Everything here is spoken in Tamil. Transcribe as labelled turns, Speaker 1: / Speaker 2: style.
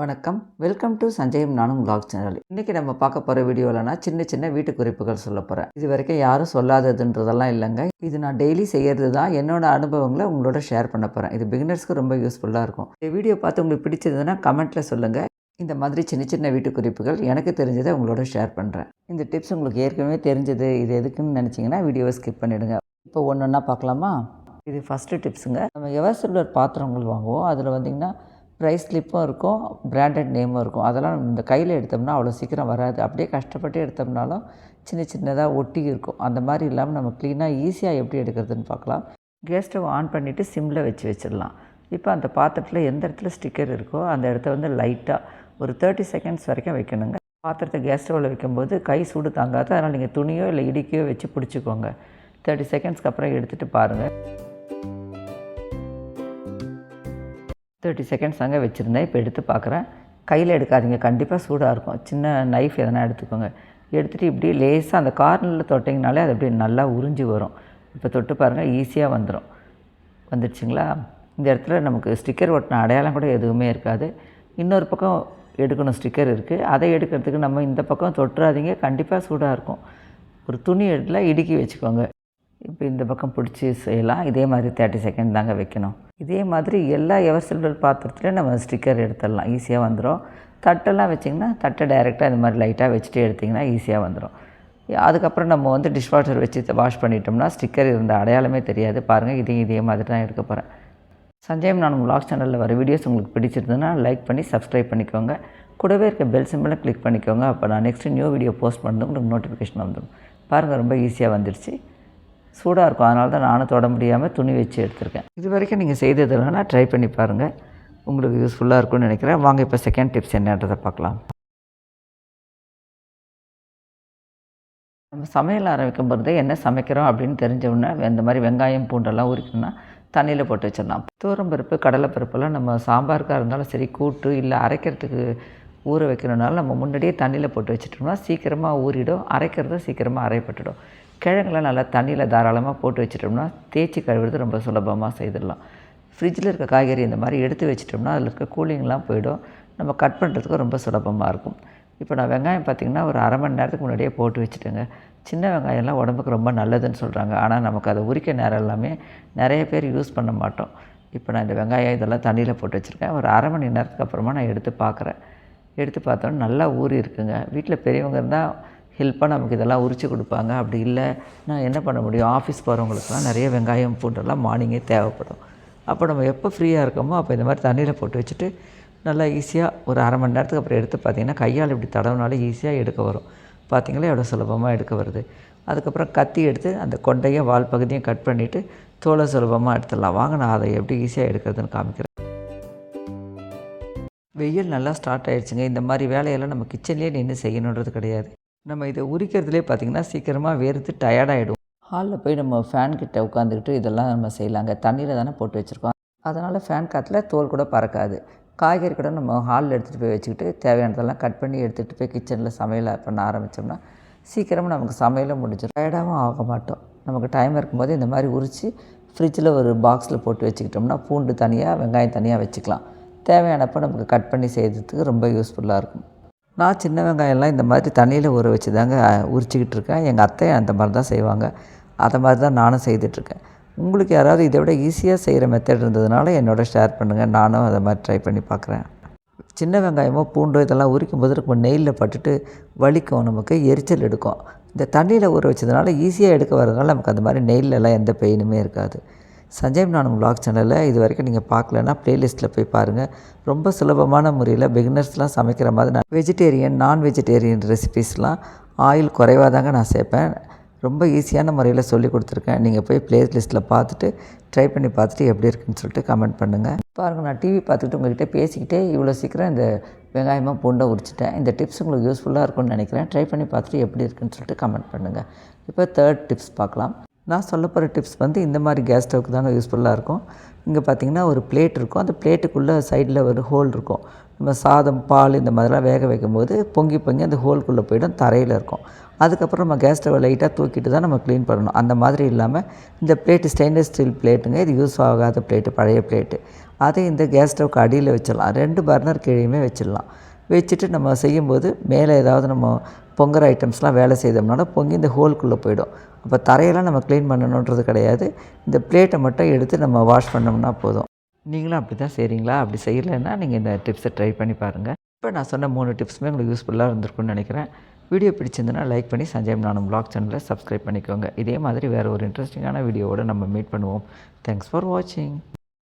Speaker 1: வணக்கம். வெல்கம் டு சஞ்சயம் நானும் vlog சேனல் இன்றைக்கி நம்ம பார்க்க போகிற வீடியோவில்னா சின்ன சின்ன வீட்டு குறிப்புகள் சொல்ல போகிறேன் இது வரைக்கும் யாரும் சொல்லாததுன்றதெல்லாம் இல்லைங்க. இது நான் டெய்லி செய்கிறது தான் என்னோடய அனுபவங்களை உங்களோட ஷேர் பண்ண போகிறேன் இது பிகினர்ஸ்க்கு ரொம்ப யூஸ்ஃபுல்லாக இருக்கும். இந்த வீடியோ பார்த்து உங்களுக்கு பிடிச்சதுன்னா கமெண்ட்டில் சொல்லுங்கள் இந்த மாதிரி சின்ன சின்ன வீட்டு குறிப்புகள் எனக்கு தெரிஞ்சதை உங்களோட ஷேர் பண்ணுறேன் இந்த டிப்ஸ் உங்களுக்கு ஏற்கனவே தெரிஞ்சது. இது எதுக்குன்னு நினச்சிங்கன்னா வீடியோவை ஸ்கிப் பண்ணிவிடுங்க இப்போ ஒன்று ஒன்றா பார்க்கலாமா? இது ஃபஸ்ட்டு டிப்ஸுங்க நம்ம எவர் எவர்சில்வர் பாத்திரங்கள் வாங்குவோம். அதில் வந்திங்கன்னா ப்ரைஸ் ஸ்லிப்பும் இருக்கும் பிராண்டட் நேமும் இருக்கும். அதெல்லாம் இந்த கையில் எடுத்தோம்னா அவ்வளோ சீக்கிரம் வராது. அப்படியே கஷ்டப்பட்டு எடுத்தோம்னாலும் சின்ன சின்னதாக ஒட்டி இருக்கும். அந்த மாதிரி இல்லாமல் நம்ம க்ளீனாக ஈஸியாக எப்படி எடுக்கிறதுன்னு பார்க்கலாம். கேஸ் ஸ்டவ் ஆன் பண்ணிவிட்டு சிம்மில் வச்சு வச்சிடலாம். இப்போ அந்த பாத்திரத்தில் எந்த இடத்துல ஸ்டிக்கர் இருக்கோ அந்த இடத்த வந்து லைட்டாக ஒரு தேர்ட்டி செகண்ட்ஸ் வரைக்கும் வைக்கணுங்க. பாத்திரத்தை கேஸ் ஸ்டவ்வில் வைக்கும்போது கை சூடு தாங்காது. அதனால் நீங்கள் துணியோ இல்லை இடிக்கையோ வச்சு பிடிச்சிக்கோங்க. தேர்ட்டி செகண்ட்ஸ்க்கு அப்புறம் எடுத்துகிட்டு பாருங்கள் தேர்ட்டி செகண்ட்ஸ் அங்கே வச்சுருந்தேன். இப்போ எடுத்து பார்க்குறேன் கையில் எடுக்காதீங்க. கண்டிப்பாக சூடாக இருக்கும். சின்ன நைஃப் எதனா எடுத்துக்கோங்க. எடுத்துகிட்டு இப்படி லேசாக அந்த கார்னரில் தொட்டிங்கனாலே அது அப்படியே நல்லா உறிஞ்சி வரும். இப்போ தொட்டு பாருங்கள் ஈஸியாக வந்துடும் வந்துடுச்சுங்களா இந்த இடத்துல நமக்கு ஸ்டிக்கர் ஒட்டின அடையாளம் கூட எதுவுமே இருக்காது. இன்னொரு பக்கம் எடுக்கணும் ஸ்டிக்கர் இருக்குது அதை எடுக்கிறதுக்கு நம்ம இந்த பக்கம் தொட்டுறாதீங்க. கண்டிப்பாக சூடாக இருக்கும். ஒரு துணி எடுத்துல இடுக்கி வச்சுக்கோங்க. இப்போ இந்த பக்கம் பிடிச்சி செய்யலாம். இதே மாதிரி தேர்ட்டி செகண்ட் தாங்க வைக்கணும். இதே மாதிரி எல்லா எவர் சில்வர் பாத்திரத்துலையும் நம்ம ஸ்டிக்கர் எடுத்துடலாம். ஈஸியாக வந்துடும் தட்டெல்லாம் வச்சிங்கன்னா தட்டை டைரெக்டாக இந்த மாதிரி லைட்டாக வச்சுட்டு எடுத்திங்கன்னா ஈஸியாக வந்துடும் அதுக்கப்புறம் நம்ம வந்து டிஷ் வாஷர் வச்சு வாஷ் பண்ணிட்டோம்னா ஸ்டிக்கர் இருந்த அடையாளமே தெரியாது. பாருங்கள் இதையும் இதே மாதிரி தான் எடுக்க போகிறேன் சஞ்சயம் நான் vlog சேனலில் வர வீடியோஸ் உங்களுக்கு பிடிச்சிருந்ததுன்னா லைக் பண்ணி சப்ஸ்கிரைப் பண்ணிக்கோங்க. கூடவே இருக்க பெல் சிம்பிளை கிளிக் பண்ணிக்கோங்க. அப்போ நான் நெக்ஸ்ட்டு நியூ வீடியோ போஸ்ட் பண்ணது உங்களுக்கு நோட்டிஃபிகேஷன் வந்துடும். பாருங்கள் ரொம்ப ஈஸியாக வந்துடுச்சு சூடாக இருக்கும். அதனால தான் நானும் தொட முடியாமல் துணி வச்சு எடுத்திருக்கேன். இது வரைக்கும் நீங்கள் செய்தது இல்லைன்னா ட்ரை பண்ணி பாருங்கள். உங்களுக்கு யூஸ்ஃபுல்லாக இருக்கும்னு நினைக்கிறேன். வாங்க இப்போ செகண்ட் டிப்ஸ் என்னன்றதை பார்க்கலாம். நம்ம சமையல் ஆரம்பிக்கும் பொழுதே என்ன சமைக்கிறோம் அப்படின்னு தெரிஞ்ச உடனே இந்த மாதிரி வெங்காயம் பூண்டெல்லாம் உரிக்கணும்னா தண்ணியில் போட்டு வச்சிடலாம். தூரம்பருப்பு கடலைப்பருப்பெல்லாம் நம்ம சாம்பாருக்காக இருந்தாலும் சரி கூட்டு இல்லை அரைக்கிறதுக்கு ஊற வைக்கணுனாலும் நம்ம முன்னாடியே தண்ணியில் போட்டு வச்சிட்டோம்னா சீக்கிரமாக ஊறிடும். அரைக்கிறதும் சீக்கிரமாக அரைப்பட்டுடும். கிழங்குலாம் நல்லா தண்ணியில் தாராளமாக போட்டு வச்சிட்டோம்னா தேய்ச்சி கழுவுறது ரொம்ப சுலபமாக செய்திடலாம். ஃப்ரிட்ஜில் இருக்க காய்கறி இந்த மாதிரி எடுத்து வச்சிட்டோம்னா அதில் இருக்க கூலிங்லாம் போயிடும். நம்ம கட் பண்ணுறதுக்கு ரொம்ப சுலபமாக இருக்கும். இப்போ நான் வெங்காயம் பார்த்திங்கன்னா ஒரு அரை மணி நேரத்துக்கு முன்னாடியே போட்டு வச்சுட்டேங்க. சின்ன வெங்காயம்லாம் உடம்புக்கு ரொம்ப நல்லதுன்னு சொல்கிறாங்க ஆனால் நமக்கு அதை உரிக்க நேரம் எல்லாமே நிறைய பேர் யூஸ் பண்ண மாட்டோம். இப்போ நான் இந்த வெங்காயம் இதெல்லாம் தண்ணியில் போட்டு வச்சுருக்கேன். ஒரு அரை மணி நேரத்துக்கு அப்புறமா நான் எடுத்து பார்க்குறேன் எடுத்து பார்த்தோன்னா நல்லா ஊறி இருக்குங்க. வீட்டில் பெரியவங்க இருந்தால் ஹெல்ப்பாக நமக்கு இதெல்லாம் உரித்து கொடுப்பாங்க. அப்படி இல்லை நான் என்ன பண்ண முடியும்? ஆஃபீஸ் போகிறவங்களுக்குலாம் நிறைய வெங்காயம் பூண்டெல்லாம் மார்னிங்கே தேவைப்படும். அப்போ நம்ம எப்போ ஃப்ரீயாக இருக்கோமோ அப்போ இந்த மாதிரி தண்ணியில் போட்டு வச்சுட்டு நல்லா ஈஸியாக ஒரு அரை மணி நேரத்துக்கு அப்புறம் எடுத்து பார்த்தீங்கன்னா கையால் இப்படி தடவுனாலே ஈஸியாக எடுக்க வரும். பார்த்திங்களா? எவ்வளோ சுலபமாக எடுக்க வருது. அதுக்கப்புறம் கத்தி எடுத்து அந்த கொண்டையும் வால் பகுதியும் கட் பண்ணிவிட்டு தோலை சுலபமாக எடுத்துடலாம். வாங்க நான் அதை எப்படி ஈஸியாக எடுக்கிறதுன்னு காமிக்கிறேன். வெயில் நல்லா ஸ்டார்ட் ஆகிடுச்சுங்க இந்த மாதிரி வேலையெல்லாம் நம்ம கிச்சன்லேயே நின்று செய்யணுன்றது கிடையாது. நம்ம இதை உரிக்கிறதுலே பார்த்திங்கன்னா சீக்கிரமாக வேர்த்து டயர்டாகிடும் ஹாலில் போய் நம்ம ஃபேன் கிட்ட உட்காந்துக்கிட்டு இதெல்லாம் நம்ம செய்யலாங்க. தண்ணியில் தானே போட்டு வச்சுருக்கோம். அதனால் ஃபேன் காற்றுல தோல் கூட பறக்காது. காய்கறி கூட நம்ம ஹாலில் எடுத்துகிட்டு போய் வச்சுக்கிட்டு தேவையானதெல்லாம் கட் பண்ணி எடுத்துகிட்டு போய் கிச்சனில் சமையல் பண்ண ஆரம்பித்தோம்னா சீக்கிரமாக நமக்கு சமையலும் முடிஞ்சிடும். டயர்டாகவும் ஆக மாட்டோம். நமக்கு டைம் இருக்கும்போது இந்த மாதிரி உரித்து ஃப்ரிட்ஜில் ஒரு பாக்ஸில் போட்டு வச்சுக்கிட்டோம்னா பூண்டு தனியாக வெங்காயம் தனியாக வச்சுக்கலாம். தேவையானப்போ நமக்கு கட் பண்ணி செய்கிறதுக்கு ரொம்ப யூஸ்ஃபுல்லாக இருக்கும். நான் சின்ன வெங்காயம்லாம் இந்த மாதிரி தண்ணியில் ஊற வச்சு தாங்க உரிச்சிக்கிட்டு இருக்கேன். எங்கள் அத்தை அந்த மாதிரி தான் செய்வாங்க. அதை மாதிரி தான் நானும் செய்துட்ருக்கேன் உங்களுக்கு யாராவது இதை விட ஈஸியாக செய்கிற மெத்தட் இருந்ததுனால என்னோட ஷேர் பண்ணுங்கள் நானும் அதை மாதிரி ட்ரை பண்ணி பார்க்குறேன். சின்ன வெங்காயமோ பூண்டோ இதெல்லாம் உரிக்கும் போது நம்ம நெய்யில் பட்டுட்டு வலிக்கும். நமக்கு எரிச்சல் எடுக்கும். இந்த தண்ணியில் ஊற வச்சதுனால ஈஸியாக எடுக்க வரதுனால நமக்கு அந்த மாதிரி நெய்லெல்லாம் எந்த பெயினுமே இருக்காது. சஞ்சய் நானும் vlog சேனலில் இது வரைக்கும் நீங்கள் பார்க்கலன்னா ப்ளேலிஸ்ட்டில் போய் பாருங்கள் ரொம்ப சுலபமான முறையில் பிகினர்ஸ்லாம் சமைக்கிற மாதிரி நான் வெஜிடேரியன் நான் வெஜிடேரியன் ரெசிபீஸ்லாம் ஆயில் குறைவாக தாங்க நான் சேர்ப்பேன். ரொம்ப ஈஸியான முறையில் சொல்லி கொடுத்துருக்கேன். நீங்கள் போய் ப்ளேலிஸ்ட்டில் பார்த்துட்டு ட்ரை பண்ணி பார்த்துட்டு எப்படி இருக்குன்னு சொல்லிட்டு கமெண்ட் பண்ணுங்கள் பாருங்கள் நான் டிவி பார்த்துட்டு உங்கள்கிட்ட பேசிக்கிட்டே இவ்வளோ சீக்கிரம் இந்த வெங்காயமாக பூண்டை உரிச்சிட்டேன். இந்த டிப்ஸ் உங்களுக்கு யூஸ்ஃபுல்லாக இருக்கும்னு நினைக்கிறேன். ட்ரை பண்ணி பார்த்துட்டு எப்படி இருக்குன்னு சொல்லிட்டு கமெண்ட் பண்ணுங்கள் இப்போ தேர்ட் டிப்ஸ் பார்க்கலாம். நான் சொல்ல போகிற டிப்ஸ் வந்து இந்த மாதிரி கேஸ் ஸ்டவ்க்கு தாங்க யூஸ்ஃபுல்லாக இருக்கும். இங்கே பார்த்தீங்கன்னா ஒரு பிளேட் இருக்கும். அந்த பிளேட்டுக்குள்ளே சைடில் ஒரு ஹோல் இருக்கும். நம்ம சாதம் பால் இந்த மாதிரிலாம் வேக வைக்கும்போது பொங்கி பொங்கி அந்த ஹோல்குள்ளே போய்டும் தரையில் இருக்கும். அதுக்கப்புறம் நம்ம கேஸ் ஸ்டவ் லைட்டாக தூக்கிட்டு தான் நம்ம க்ளீன் பண்ணணும். அந்த மாதிரி இல்லாமல் இந்த பிளேட்டு ஸ்டெயின்லெஸ் ஸ்டீல் பிளேட்டுங்க இது யூஸ் ஆகாத பிளேட்டு பழைய பிளேட்டு அதை இந்த கேஸ் ஸ்டவ்க்கு அடியில் வச்சிடலாம். ரெண்டு பர்னர் கீழேயுமே வச்சிடலாம். வச்சுட்டு நம்ம செய்யும்போது மேலே ஏதாவது நம்ம பொங்குற ஐட்டம்ஸ்லாம் வேலை செய்தோம்னால பொங்கி இந்த ஹோல்குள்ளே போயிடும். அப்போ தரையெல்லாம் நம்ம க்ளீன் பண்ணணுன்றது கிடையாது. இந்த பிளேட்டை மட்டும் எடுத்து நம்ம வாஷ் பண்ணோம்னா போதும். நீங்களும் அப்படி தான் செய்கிறீங்களா அப்படி செய்யலைன்னா நீங்கள் இந்த டிப்ஸை ட்ரை பண்ணி பாருங்கள் இப்போ நான் சொன்ன மூணு டிப்ஸுமே உங்களுக்கு யூஸ்ஃபுல்லாக இருந்திருக்கும்னு நினைக்கிறேன். வீடியோ பிடிச்சிருந்துன்னா லைக் பண்ணி சஞ்சய் நானும் ப்ளாக் சேனலை சப்ஸ்கிரைப் பண்ணிக்கோங்க. இதே மாதிரி வேறு ஒரு இன்ட்ரெஸ்டிங்கான வீடியோவோடு நம்ம மீட் பண்ணுவோம். தேங்க்ஸ் ஃபார் வாட்சிங்